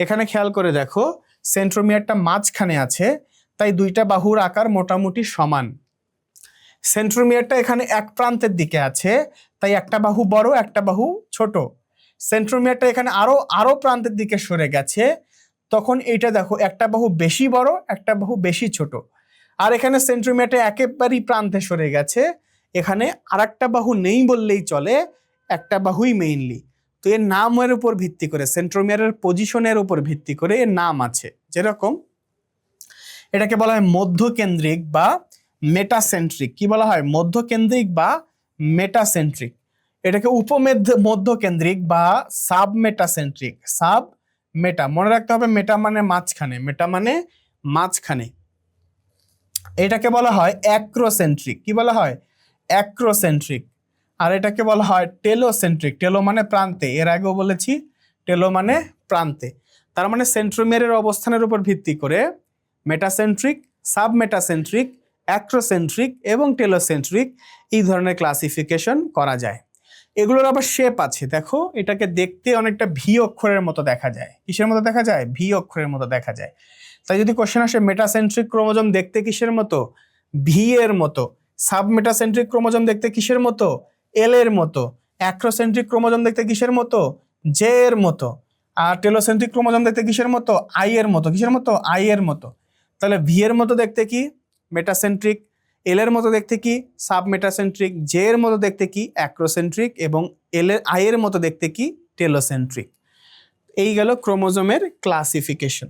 এখানে খেয়াল করে দেখো, সেন্ট্রোমিয়ারটা মাঝখানে আছে, তাই দুইটা বাহুর আকার মোটামুটি সমান। সেন্ট্রোমিয়ারটা এখানে এক প্রান্তের দিকে আছে, তাই একটা বাহু বড়, একটা বাহু ছোট। সেন্ট্রোমিয়ারটা এখানে আরও আরও প্রান্তের দিকে সরে গেছে, তখন এইটা দেখো, একটা বাহু বেশি বড়, একটা বাহু বেশি ছোট। আর এখানে সেন্ট্রোমিয়ারটা একেবারেই প্রান্তে সরে গেছে, এখানে আরেকটা বাহু নেই বললেই চলে, একটা বাহুই মেইনলি তো এর নামের উপর ভিত্তি করে, সেন্ট্রোমিয়ারের পজিশনের উপর ভিত্তি করে এর নাম আছে। যেরকম এটাকে বলা হয় মধ্যকেন্দ্রিক বা মেটাসেন্ট্রিক কি বলা হয়? মধ্যকেন্দ্রিক বা মেটাসেন্ট্রিক এটাকে উপমেধ্য, মধ্যকেন্দ্রিক বা সাব মেটাসেন্ট্রিক সাব মেটা মনে রাখতে হবে মেটা মানে মাঝখানে মেটা মানে মাঝখানে। এটাকে বলা হয় অ্যাক্রোসেন্ট্রিক কি বলা হয়? অ্যাক্রোসেন্ট্রিক আর এটাকে বলা হয় টেলোসেন্ট্রিক। টেলো মানে প্রান্তে। এর আগেও বলেছি, টেলো মানে প্রান্তে। তার মানে সেন্ট্রোমিয়ারের অবস্থানের উপর ভিত্তি করে মেটাসেন্ট্রিক সাব মেটাসেন্ট্রিক অ্যাক্রোসেন্ট্রিক এবং টেলোসেন্ট্রিক এই ধরনের ক্লাসিফিকেশন করা যায়। এগুলোর আবার শেপ আছে। দেখো, এটাকে দেখতে অনেকটা ভি অক্ষরের মতো দেখা যায়। কিসের মতো দেখা যায়? ভি অক্ষরের মতো দেখা যায়। তাই যদি কোশ্চেন আসে, মেটাসেন্ট্রিক ক্রোমোজোম দেখতে কিসের মতো? ভি এর মতো। সাব মেটাসেন্ট্রিক ক্রোমোজোম দেখতে কিসের মতো? এল এর মতো। অ্যাক্রোসেন্ট্রিক ক্রোমোজোম দেখতে কিসের মতো? জে এর মতো। আর টেলোসেন্ট্রিক ক্রোমোজোম দেখতে কিসের মতো? আই এর মতো। কিসের মতো? আই এর মতো। তাহলে ভি এর মতো দেখতে কি? মেটাসেন্ট্রিক এল এর মতো দেখতে কি? সাব মেটাসেন্ট্রিক জে এর মতো দেখতে কি? অ্যাক্রোসেন্ট্রিক এবং এল এর আই এর মতো দেখতে কি? টেলোসেন্ট্রিক এই গেল ক্রোমোজোমের ক্লাসিফিকেশন